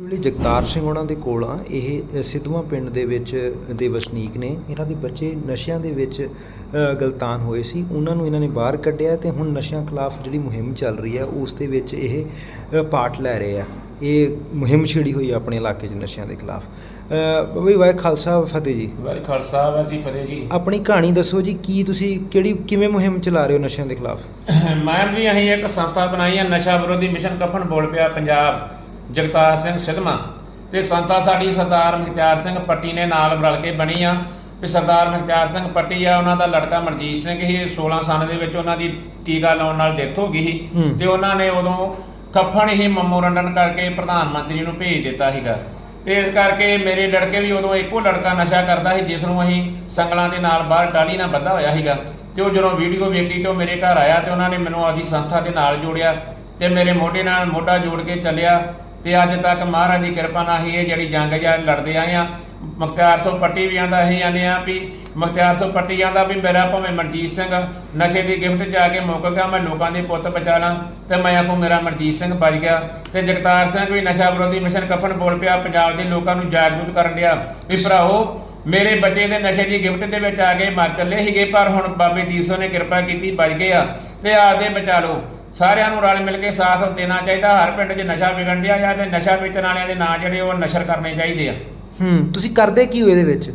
ਵੇਲੇ ਜਗਤਾਰ ਸਿੰਘ ਉਹਨਾਂ ਦੇ ਕੋਲ ਆ ਇਹ ਸਿੱਧਵਾਂ ਪਿੰਡ ਦੇ ਵਿੱਚ ਦੇ ਵਸਨੀਕ ਨੇ। ਇਹਨਾਂ ਦੇ ਬੱਚੇ ਨਸ਼ਿਆਂ ਦੇ ਵਿੱਚ ਗਲਤਾਨ ਹੋਏ ਸੀ। ਉਹਨਾਂ ਨੂੰ ਇਹਨਾਂ ਨੇ ਬਾਹਰ ਕੱਢਿਆ ਤੇ ਹੁਣ ਨਸ਼ਿਆਂ ਖਿਲਾਫ ਜਿਹੜੀ ਮੁਹਿੰਮ ਚੱਲ ਰਹੀ ਹੈ ਉਸ ਦੇ ਵਿੱਚ ਇਹ ਪਾਰਟ ਲੈ ਰਹੇ ਆ। ਇਹ ਮੁਹਿੰਮ ਛਿੜੀ ਹੋਈ ਆਪਣੇ ਇਲਾਕੇ 'ਚ ਨਸ਼ਿਆਂ ਦੇ ਖਿਲਾਫ। ਬਈ ਵਾਹਿ ਖਾਲਸਾ ਫਤਿਹ ਜੀ। ਵਾਹਿ ਖਾਲਸਾ ਵਾਹਿ ਫਤਿਹ ਜੀ। ਆਪਣੀ ਕਹਾਣੀ ਦੱਸੋ ਜੀ ਕੀ ਤੁਸੀਂ ਕਿਹੜੀ ਕਿਵੇਂ ਮੁਹਿੰਮ ਚਲਾ ਰਹੇ ਹੋ ਨਸ਼ਿਆਂ ਦੇ ਖਿਲਾਫ? ਮੈਮ ਜੀ ਅਸੀਂ ਇੱਕ ਸੰਸਥਾ ਬਣਾਈ ਹੈ ਨਸ਼ਾ ਵਿਰੋਧੀ ਮਿਸ਼ਨ ਕਫਨ ਬੋਲ ਪਿਆ ਪੰਜਾਬ। ਜਗਤਾਰ ਸਿੰਘ ਸਿਧਮਾ ਤੇ ਸੰਸਥਾ ਸਾਡੀ ਸਰਦਾਰ ਮੁਖਤਿਆਰ ਸਿੰਘ ਪੱਟੀ ਨੇ ਨਾਲ ਰਲ ਕੇ ਬਣੀ ਆ। ਵੀ ਸਰਦਾਰ ਮੁਖਤਿਆਰ ਸਿੰਘ ਪੱਟੀ ਆ ਉਹਨਾਂ ਦਾ ਲੜਕਾ ਮਨਜੀਤ ਸਿੰਘ ਹੀ 16 ਸਾਲ ਦੇ ਵਿੱਚ ਉਹਨਾਂ ਦੀ ਟੀਕਾ ਲਾਉਣ ਨਾਲ ਡੈਥ ਹੋ ਗਈ ਸੀ। ਤੇ ਉਹਨਾਂ ਨੇ ਉਦੋਂ ਕਫਨ ਹੀ ਮੈਮੋਰੰਡਨ ਕਰਕੇ ਪ੍ਰਧਾਨ ਮੰਤਰੀ ਨੂੰ ਭੇਜ ਦਿੱਤਾ ਸੀਗਾ। ਤੇ ਇਸ ਕਰਕੇ ਮੇਰੇ ਲੜਕੇ ਵੀ ਉਦੋਂ ਇੱਕੋ ਲੜਕਾ ਨਸ਼ਾ ਕਰਦਾ ਸੀ ਜਿਸ ਨੂੰ ਅਸੀਂ ਸੰਗਲਾਂ ਦੇ ਨਾਲ ਬਾਹਰ ਟਾਲੀ ਨਾਲ ਬੱਧਾ ਹੋਇਆ ਸੀਗਾ। ਤੇ ਉਹ ਜਦੋਂ ਵੀਡੀਓ ਵੇਖੀ ਤੇ ਉਹ ਮੇਰੇ ਘਰ ਆਇਆ ਤੇ ਉਹਨਾਂ ਨੇ ਮੈਨੂੰ ਆਪਦੀ ਸੰਸਥਾ ਦੇ ਨਾਲ ਜੋੜਿਆ ਤੇ ਮੇਰੇ ਮੋਢੇ ਨਾਲ ਮੋਢਾ ਜੋੜ ਕੇ ਚੱਲਿਆ। ਤੇ ਅੱਜ ਤੱਕ ਮਹਾਰਾਜ ਦੀ ਕਿਰਪਾ ਨਾਲ ਹੀ ਇਹ ਜਿਹੜੀ ਜੰਗ ਜਾਂ ਲੜਦੇ ਆਏ ਆ, ਮੁਖਤਿਆਰ ਸਿੰਘ ਪੱਟੀ ਵੀ ਆਂਦਾ ਅਸੀਂ ਆਨੇ ਆ ਵੀ ਮੁਖਤਿਆਰ ਸਿੰਘ ਪੱਟੀ ਆਂਦਾ ਵੀ ਮੇਰਾ ਭਾਵੇਂ ਮਨਜੀਤ ਸਿੰਘ ਨਸ਼ੇ ਦੀ ਗਿਫਟ ਜਾ ਕੇ ਮੁੱਕ ਗਿਆ, ਮੈਂ ਲੋਕਾਂ ਦੇ ਪੁੱਤ ਬਚਾ ਲਾਂ ਤੇ ਮੈਂ ਆਖੂ ਮੇਰਾ ਮਨਜੀਤ ਸਿੰਘ ਬਚ ਗਿਆ। ਤੇ ਜਗਤਾਰ ਸਿੰਘ ਵੀ ਨਸ਼ਾ ਵਿਰੋਧੀ ਮਿਸ਼ਨ ਕਫਨ ਬੋਲ ਪਿਆ, ਪੰਜਾਬ ਦੇ ਲੋਕਾਂ ਨੂੰ ਜਾਗਰੂਕ ਕਰਨ ਡਿਆ ਵੀ ਭਰਾਓ ਮੇਰੇ ਬੱਚੇ ਦੇ ਨਸ਼ੇ ਦੀ ਗਿਫਟ ਦੇ ਵਿੱਚ ਆ ਕੇ ਮਰ ਚੱਲੇ ਸੀਗੇ, ਪਰ ਹੁਣ ਬਾਬੇ ਦੀਸੋ ਨੇ ਕਿਰਪਾ ਕੀਤੀ, ਬਚ ਗਏ ਆ ਤੇ ਆਪਦੇ ਬਚਾ ਲਓ। ਸਾਰਿਆਂ ਨੂੰ ਰਲ ਮਿਲ ਕੇ ਸਾਥ ਦੇਣਾ ਚਾਹੀਦਾ। ਹਰ ਪਿੰਡ 'ਚ ਨਸ਼ਾ ਵਿਗਣ ਡਿਆ ਜਾਂ ਤੇ ਨਸ਼ਾ ਵੇਚਣ ਵਾਲਿਆਂ ਦੇ ਨਾਂ ਜਿਹੜੇ ਉਹ ਨਸ਼ਰ ਕਰਨੇ ਚਾਹੀਦੇ ਆ। ਹੂੰ ਤੁਸੀਂ ਕਰਦੇ ਕੀ ਹੋ ਇਹਦੇ ਵਿੱਚ?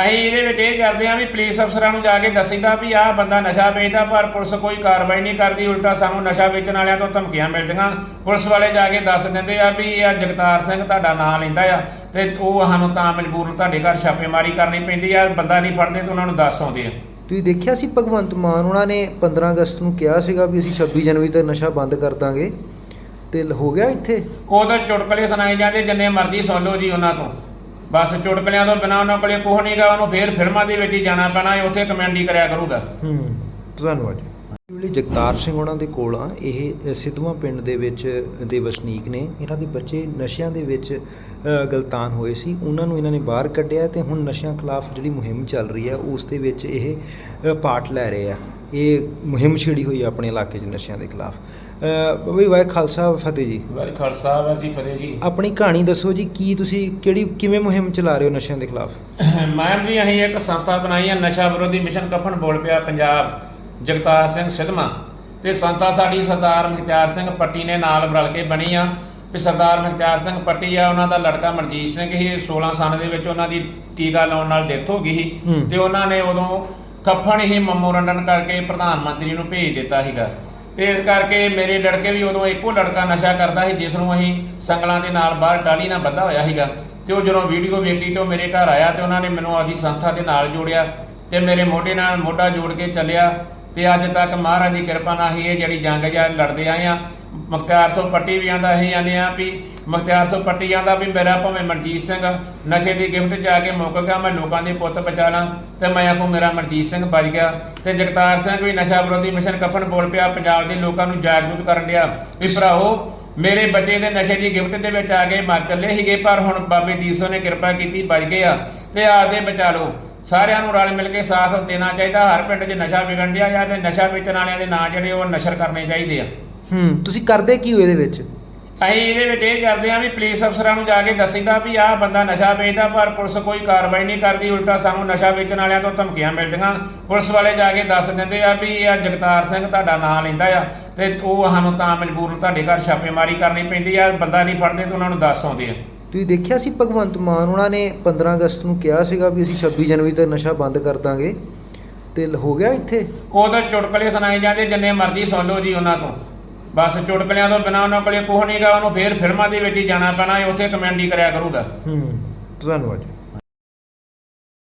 ਅਸੀਂ ਇਹਦੇ ਵਿੱਚ ਇਹ ਕਰਦੇ ਆ ਵੀ ਪੁਲਿਸ ਅਫਸਰਾਂ ਨੂੰ ਜਾ ਕੇ ਦੱਸੀਦਾ ਵੀ ਆਹ ਬੰਦਾ ਨਸ਼ਾ ਵੇਚਦਾ ਪਰ ਪੁਲਿਸ ਕੋਈ ਕਾਰਵਾਈ ਨਹੀਂ ਕਰਦੀ। ਉਲਟਾ ਸਾਨੂੰ ਨਸ਼ਾ ਵੇਚਣ ਵਾਲਿਆਂ ਤੋਂ ਧਮਕੀਆਂ ਮਿਲਦੀਆਂ। ਪੁਲਿਸ ਵਾਲੇ ਜਾ ਕੇ ਦੱਸ ਦਿੰਦੇ ਆ ਵੀ ਇਹ ਜਗਤਾਰ ਸਿੰਘ ਤੁਹਾਡਾ ਨਾਮ ਲੈਂਦਾ ਆ ਤੇ ਉਹ ਸਾਨੂੰ ਤਾਂ ਮਜਬੂਰਨ ਤੁਹਾਡੇ ਘਰ ਛਾਪੇਮਾਰੀ ਕਰਨੀ ਪੈਂਦੀ ਆ। ਬੰਦਾ ਨਹੀਂ ਫੜਦੇ ਤਾਂ ਉਹਨਾਂ ਨੂੰ ਦੱਸ ਆਉਂਦੇ ਆ। ਤੁਸੀਂ ਦੇਖਿਆ ਸੀ ਭਗਵੰਤ ਮਾਨ ਉਹਨਾਂ ਨੇ 15 ਅਗਸਤ ਨੂੰ ਕਿਹਾ ਸੀਗਾ ਵੀ ਅਸੀਂ 26 ਜਨਵਰੀ ਤੱਕ ਨਸ਼ਾ ਬੰਦ ਕਰ ਦਾਂਗੇ ਤੇ ਹੋ ਗਿਆ ਇੱਥੇ? ਉਦੋਂ ਚੁਟਕਲੇ ਸੁਣਾਏ ਜਾਂਦੇ ਜਿੰਨੇ ਮਰਜ਼ੀ ਸੁਣ ਲਓ ਜੀ ਉਹਨਾਂ ਤੋਂ। ਬਸ ਚੁਟਕਲਿਆਂ ਤੋਂ ਬਿਨਾ ਉਹਨਾਂ ਕੋਲੇ ਕੁਝ ਨਹੀਂਗਾ ਉਹਨੂੰ ਫੇਰ ਫਿਲਮਾਂ ਦੇ ਵਿੱਚ ਹੀ ਜਾਣਾ ਪੈਣਾ ਉੱਥੇ ਕਮੈਂਡੀ ਕਰਿਆ ਕਰੂਗਾ। ਹੂੰ ਧੰਨਵਾਦ ਵੇਲੇ ਜਗਤਾਰ ਸਿੰਘ ਉਹਨਾਂ ਦੇ ਕੋਲ ਆ। ਇਹ ਸਿੱਧਵਾਂ ਪਿੰਡ ਦੇ ਵਿੱਚ ਦੇ ਵਸਨੀਕ ਨੇ। ਇਹਨਾਂ ਦੇ ਬੱਚੇ ਨਸ਼ਿਆਂ ਦੇ ਵਿੱਚ ਗਲਤਾਨ ਹੋਏ ਸੀ। ਉਹਨਾਂ ਨੂੰ ਇਹਨਾਂ ਨੇ ਬਾਹਰ ਕੱਢਿਆ ਤੇ ਹੁਣ ਨਸ਼ਿਆਂ ਖਿਲਾਫ ਜਿਹੜੀ ਮੁਹਿੰਮ ਚੱਲ ਰਹੀ ਹੈ ਉਸ ਦੇ ਵਿੱਚ ਇਹ ਪਾਰਟ ਲੈ ਰਹੇ ਆ। ਇਹ ਮੁਹਿੰਮ ਛਿੜੀ ਹੋਈ ਆਪਣੇ ਇਲਾਕੇ 'ਚ ਨਸ਼ਿਆਂ ਦੇ ਖਿਲਾਫ। ਬਈ ਵਾਹਿ ਖਾਲਸਾ ਫਤਿਹ ਜੀ। ਵਾਹਿ ਖਾਲਸਾ ਵਾਹਿ ਫਤਿਹ ਜੀ। ਆਪਣੀ ਕਹਾਣੀ ਦੱਸੋ ਜੀ ਕੀ ਤੁਸੀਂ ਕਿਹੜੀ ਕਿਵੇਂ ਮੁਹਿੰਮ ਚਲਾ ਰਹੇ ਹੋ ਨਸ਼ਿਆਂ ਦੇ ਖਿਲਾਫ? ਮੈਮ ਜੀ ਅਸੀਂ ਇੱਕ ਸੰਸਥਾ ਬਣਾਈ ਹੈ ਨਸ਼ਾ ਵਿਰੋਧੀ ਮਿਸ਼ਨ ਕਫਨ ਬੋਲ ਪਿਆ ਪੰਜਾਬ। ਜਗਤਾਰ ਸਿੰਘ ਸਿਧਮਾ ਤੇ ਸੰਸਥਾ ਸਾਡੀ ਸਰਦਾਰ ਮੁਖਤਿਆਰ ਸਿੰਘ ਪੱਟੀ ਨੇ ਨਾਲ ਰਲ ਕੇ ਬਣੀ ਆ। ਵੀ ਸਰਦਾਰ ਮੁਖਤਿਆਰ ਸਿੰਘ ਪੱਟੀ ਆ ਉਹਨਾਂ ਦਾ ਲੜਕਾ ਮਨਜੀਤ ਸਿੰਘ ਹੀ 16 ਸਾਲ ਦੇ ਵਿੱਚ ਉਹਨਾਂ ਦੀ ਟੀਕਾ ਲਾਉਣ ਨਾਲ ਡੈਥ ਹੋ ਗਈ ਸੀ। ਤੇ ਉਹਨਾਂ ਨੇ ਉਦੋਂ ਕਫਨ ਹੀ ਮੈਮੋਰੰਡਨ ਕਰਕੇ ਪ੍ਰਧਾਨ ਮੰਤਰੀ ਨੂੰ ਭੇਜ ਦਿੱਤਾ ਸੀਗਾ। ਤੇ ਇਸ ਕਰਕੇ ਮੇਰੇ ਲੜਕੇ ਵੀ ਉਦੋਂ ਇੱਕੋ ਲੜਕਾ ਨਸ਼ਾ ਕਰਦਾ ਸੀ ਜਿਸ ਨੂੰ ਅਸੀਂ ਸੰਗਲਾਂ ਦੇ ਨਾਲ ਬਾਹਰ ਟਾਲੀ ਨਾਲ ਬੱਧਾ ਹੋਇਆ ਸੀਗਾ। ਤੇ ਉਹ ਜਦੋਂ ਵੀਡੀਓ ਵੇਖੀ ਤੇ ਉਹ ਮੇਰੇ ਘਰ ਆਇਆ ਤੇ ਉਹਨਾਂ ਨੇ ਮੈਨੂੰ ਆਪਦੀ ਸੰਸਥਾ ਦੇ ਨਾਲ ਜੋੜਿਆ ਤੇ ਮੇਰੇ ਮੋਢੇ ਨਾਲ ਮੋਢਾ ਜੋੜ ਕੇ ਚੱਲਿਆ। ਤੇ ਅੱਜ ਤੱਕ ਮਹਾਰਾਜ ਦੀ ਕਿਰਪਾ ਨਾਲ ਹੀ ਇਹ ਜਿਹੜੀ ਜੰਗ ਜਾਂ ਲੜਦੇ ਆਏ ਆ, ਮੁਖਤਿਆਰ ਸਿੰਘ ਪੱਟੀ ਵੀ ਆਂਦਾ ਅਸੀਂ ਜਾਂਦੇ ਆ ਵੀ, ਮੁਖਤਿਆਰ ਸਿੰਘ ਪੱਟੀ ਜਾਂਦਾ ਵੀ ਮੇਰਾ ਭਾਵੇਂ ਮਨਜੀਤ ਸਿੰਘ ਨਸ਼ੇ ਦੀ ਗਿਫਟ ਜਾ ਕੇ ਮੁੱਕ ਗਿਆ, ਮੈਂ ਲੋਕਾਂ ਦੇ ਪੁੱਤ ਬਚਾ ਲਾਂ ਤੇ ਮੈਂ ਆਖੂ ਮੇਰਾ ਮਨਜੀਤ ਸਿੰਘ ਬਚ ਗਿਆ। ਤੇ ਜਗਤਾਰ ਸਿੰਘ ਵੀ ਨਸ਼ਾ ਵਿਰੋਧੀ ਮਿਸ਼ਨ ਕਫਨ ਬੋਲ ਪਿਆ, ਪੰਜਾਬ ਦੇ ਲੋਕਾਂ ਨੂੰ ਜਾਗਰੂਕ ਕਰਨ ਡਿਆ। ਵੀ ਭਰਾਓ ਮੇਰੇ ਬੱਚੇ ਦੇ ਨਸ਼ੇ ਦੀ ਗਿਫਟ ਦੇ ਵਿੱਚ ਆ ਕੇ ਮਰ ਚੱਲੇ ਸੀਗੇ, ਪਰ ਹੁਣ ਬਾਬੇ ਦੀਸੋ ਨੇ ਕਿਰਪਾ ਕੀਤੀ, ਬਚ ਗਏ ਆ। ਤੇ ਆਪਦੇ ਬਚਾ ਲਓ। ਸਾਰਿਆਂ ਨੂੰ ਰਲ ਮਿਲ ਕੇ ਸਾਥ ਦੇਣਾ ਚਾਹੀਦਾ ਹਰ ਪਿੰਡ 'ਚ ਨਸ਼ਾ ਵਿਗਣ ਡਿਆ ਜਾਂ ਤੇ ਨਸ਼ਾ ਵੇਚਣ ਵਾਲਿਆਂ ਦੇ ਨਾਂ ਜਿਹੜੇ ਉਹ ਨਸ਼ਰ ਕਰਨੇ ਚਾਹੀਦੇ ਆ। ਹੂੰ ਤੁਸੀਂ ਕਰਦੇ ਕੀ ਹੋ ਇਹਦੇ ਵਿੱਚ? ਅਸੀਂ ਇਹਦੇ ਵਿੱਚ ਇਹ ਕਰਦੇ ਆ ਵੀ ਪੁਲਿਸ ਅਫਸਰਾਂ ਨੂੰ ਜਾ ਕੇ ਦੱਸੀਦਾ ਵੀ ਆਹ ਬੰਦਾ ਨਸ਼ਾ ਵੇਚਦਾ ਪਰ ਪੁਲਿਸ ਕੋਈ ਕਾਰਵਾਈ ਨਹੀਂ ਕਰਦੀ ਉਲਟਾ ਸਾਨੂੰ ਨਸ਼ਾ ਵੇਚਣ ਵਾਲਿਆਂ ਤੋਂ ਧਮਕੀਆਂ ਮਿਲਦੀਆਂ। ਪੁਲਿਸ ਵਾਲੇ ਜਾ ਕੇ ਦੱਸ ਦਿੰਦੇ ਆ ਵੀ ਇਹ ਜਗਤਾਰ ਸਿੰਘ ਤੁਹਾਡਾ ਨਾਮ ਲੈਂਦਾ ਆ ਤੇ ਉਹ ਸਾਨੂੰ ਤਾਂ ਮਜਬੂਰਨ ਤੁਹਾਡੇ ਘਰ ਛਾਪੇਮਾਰੀ ਕਰਨੀ ਪੈਂਦੀ ਆ ਬੰਦਾ ਨਹੀਂ ਫੜਦੇ ਤਾਂ ਉਹਨਾਂ ਨੂੰ ਦੱਸ ਆਉਂਦੇ ਆ। ਤੁਸੀਂ ਦੇਖਿਆ ਸੀ ਭਗਵੰਤ ਮਾਨ ਉਹਨਾਂ ਨੇ 15 ਅਗਸਤ ਨੂੰ ਕਿਹਾ ਸੀਗਾ ਵੀ ਅਸੀਂ 26 ਜਨਵਰੀ ਤੱਕ ਨਸ਼ਾ ਬੰਦ ਕਰ ਦਾਂਗੇ ਤੇ ਹੋ ਗਿਆ ਇੱਥੇ? ਉਦੋਂ ਚੁਟਕਲੇ ਸੁਣਾਏ ਜਾਂਦੇ ਜਿੰਨੇ ਮਰਜ਼ੀ ਸੁਣ ਲਓ ਜੀ ਉਹਨਾਂ ਤੋਂ। ਬਸ ਚੁਟਕਲਿਆਂ ਤੋਂ ਬਿਨਾ ਉਹਨਾਂ ਕੋਲੇ ਕੁਝ ਨਹੀਂਗਾ ਉਹਨੂੰ ਫੇਰ ਫਿਲਮਾਂ ਦੇ ਵਿੱਚ ਹੀ ਜਾਣਾ ਪੈਣਾ ਉੱਥੇ ਕਮੈਂਡੀ ਕਰਿਆ ਕਰੂਗਾ। ਹੂੰ ਧੰਨਵਾਦ